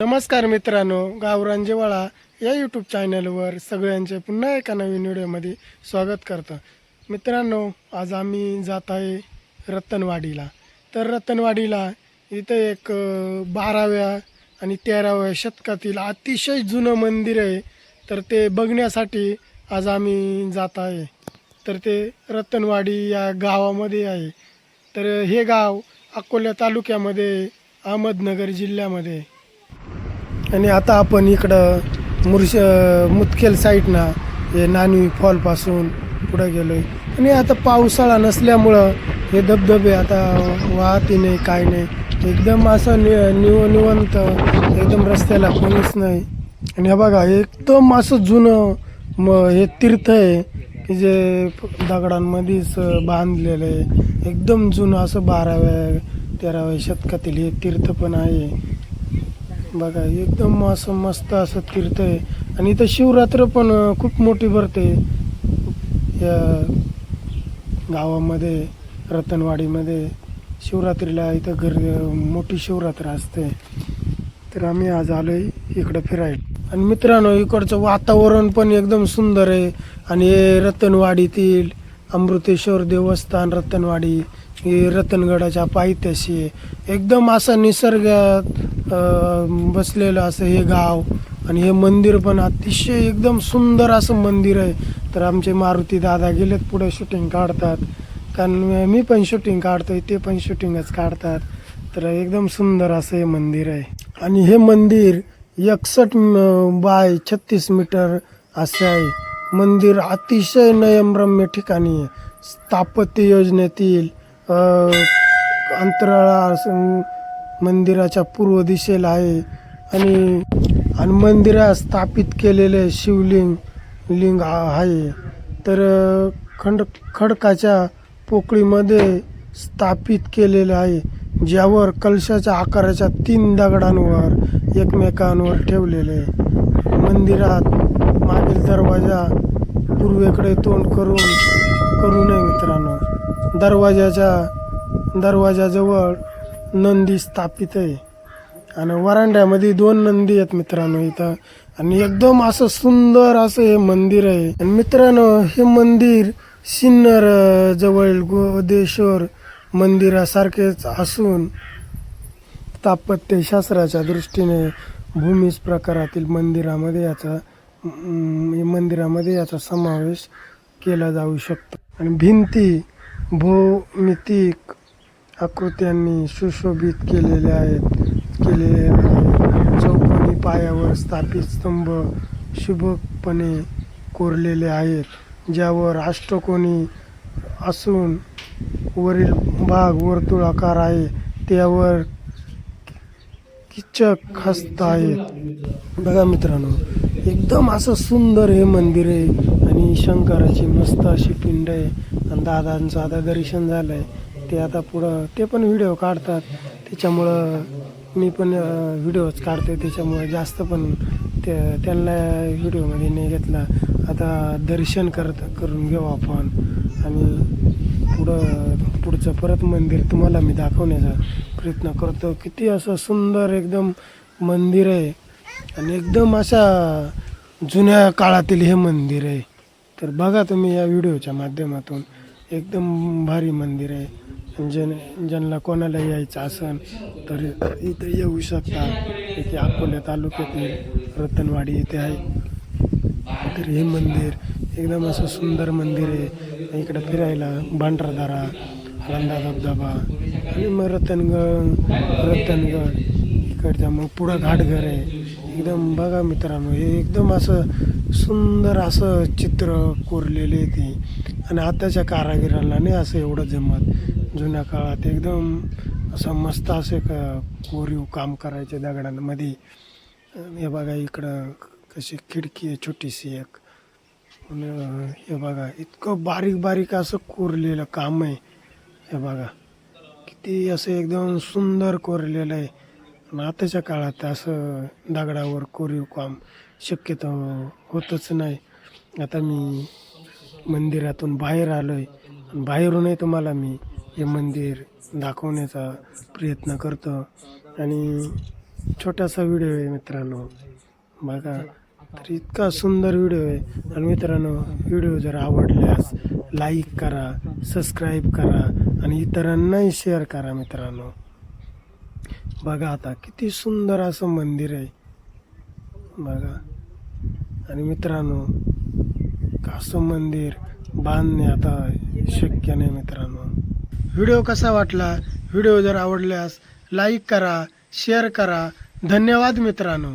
नमस्कार मित्रांनो गावरान जेवाळा या यूट्यूब चॅनलवर सगळ्यांचे पुन्हा एका नवीन व्हिडिओमध्ये स्वागत करतं. मित्रांनो आज आम्ही जात आहे रतनवाडीला. तर रतनवाडीला इथं एक बाराव्या आणि तेराव्या शतकातील अतिशय जुनं मंदिर आहे. तर ते बघण्यासाठी आज आम्ही जात आहे. तर ते रतनवाडी या गावामध्ये आहे. तर हे गाव अकोला तालुक्यामध्ये अहमदनगर जिल्ह्यामध्ये आहे. आणि आता आपण इकडं मुर्श मुतखेल साईडनं हे नानवी फॉलपासून पुढं गेलो आहे आणि आता पावसाळा नसल्यामुळं हे धबधबे आता वाहती नाही काय नाही. एकदम असं नि निव निवंत एकदम रस्त्याला कोणीच नाही. आणि हे बघा एकदम असं जुनं म हे तीर्थ आहे की जे दगडांमध्येच बांधलेलं आहे. एकदम जुनं असं बाराव्या तेराव्या शतकातील हे तीर्थ पण आहे. बघा एकदम असं मस्त असं तीर्थ आहे. आणि इथं शिवरात्र पण खूप मोठी भरते. या गावामध्ये रतनवाडीमध्ये शिवरात्रीला इथं घर मोठी शिवरात्र असते. तर आम्ही आज आलोय इकडं फिरायला. आणि मित्रांनो इकडचं वातावरण पण एकदम सुंदर आहे. आणि रतनवाडीतील अमृतेश्वर देवस्थान रतनवाडी हे रतनगडाच्या पायथ्याशी. एकदम असं निसर्गात बसलेलं असं हे गाव आणि हे मंदिर पण अतिशय एकदम सुंदर असं मंदिर आहे. तर आमचे मारुती दादा गेलेत पुढे शूटिंग काढतात. कारण मी पण शूटिंग काढतोय ते पण शूटिंगच काढतात. तर एकदम सुंदर असं हे मंदिर आहे. आणि हे मंदिर एकसष्ट बाय छत्तीस मीटर असं आहे. मंदिर अतिशय नयनरम्य ठिकाणी आहे. स्थापत्य योजनेतील अंतराळा मंदिराच्या पूर्व दिशेला आहे. आणि आणि मंदिरात स्थापित केलेले शिवलिंग लिंग आहे. तर खंड खडकाच्या पोकळीमध्ये स्थापित केलेलं आहे ज्यावर कलशाच्या आकाराच्या तीन दगडांवर एकमेकांवर ठेवलेले आहे. मंदिरात मागील दरवाजा पूर्वेकडे तोंड करून करू नये मित्रांनो. दरवाजाच्या दरवाजाजवळ नंदी स्थापित आहे. आणि वरांड्यामध्ये दोन नंदी आहेत मित्रांनो इथं. आणि एकदम असं सुंदर असं हे मंदिर आहे. आणि मित्रांनो हे मंदिर सिन्नर जवळ गोदेश्वर मंदिरासारखेच असून स्थापत्यशास्त्राच्या दृष्टीने भूमिज प्रकारातील मंदिरामध्ये याचा म्हणजे मंदिरामध्ये याचा समावेश केला जाऊ शकतो. आणि भिंती भूमितिक आकृत्यांनी सुशोभित केलेल्या आहेत. केलेले चौकोनी पायावर स्थापित स्तंभ शुभकपणे कोरलेले आहेत ज्यावर अष्टकोनी असून वरील भाग वर्तुळाकार आहे. त्यावर किचक हस्त आहेत बघा मित्रांनो एकदम असं सुंदर हे मंदिर आहे आणि शंकराची मस्त अशी पिंड आहे आणि दादांचं आता दर्शन झालंय. ते आता पुढं ते पण व्हिडिओ काढतात. त्याच्यामुळं मी पण व्हिडिओज काढते त्याच्यामुळं जास्त पण ते त्यांना व्हिडिओमध्ये नाही घेतला. आता दर्शन करत करून घेऊ आपण. आणि पुढं पुढचं परत मंदिर तुम्हाला मी दाखवण्याचा. प्रयत्न करतो. किती असं सुंदर एकदम मंदिर आहे. आणि एकदम अशा जुन्या काळातील हे मंदिर आहे. तर बघा तुम्ही या व्हिडिओच्या माध्यमातून. एकदम भारी मंदिर आहे. जन ज्यांना कोणाला यायचं असन तर इथं येऊ शकता. इथे अकोल्या तालुक्यातील रतनवाडी इथे आहे. तर हे मंदिर एकदम असं सुंदर मंदिर आहे. इकडं फिरायला भांडारदारा रंधा धबधबा आणि मग रतनगड रतनगड इकडच्या मग पुढं घाटघर आहे. एकदम बघा मित्रांनो हे एकदम असं सुंदर असं चित्र कोरलेले ते. आणि आताच्या कारागिराला नाही असं एवढं जमत. जुन्या काळात एकदम असं मस्त असे क कोरीव काम करायचे दगडांमध्ये. हे बघा इकडं कशी खिडकी आहे छोटीशी एक. हे बघा इतकं बारीक बारीक असं कोरलेलं काम आहे. हे बघा. ते असं एकदम सुंदर कोरलेलं आहे. पण आताच्या काळात असं दगडावर कोरीव काम शक्यतो होतच नाही. आता मी मंदिरातून बाहेर आलो आहे बाहेरूनही तुम्हाला मी हे मंदिर दाखवण्याचा प्रयत्न करतो. आणि छोटासा व्हिडिओ आहे मित्रांनो. बघा तर इतका सुंदर व्हिडिओ आहे. आणि मित्रांनो व्हिडिओ जर आवडल्यास लाईक करा सबस्क्राईब करा. आणि इतरांनाही शेअर करा मित्रांनो. बघा आता किती सुंदर असं मंदिर आहे. बघा. आणि मित्रांनो असं मंदिर बांधणे आता शक्य नाही मित्रांनो. व्हिडिओ कसा वाटला? व्हिडिओ जर आवडल्यास लाईक करा शेअर करा. धन्यवाद मित्रांनो.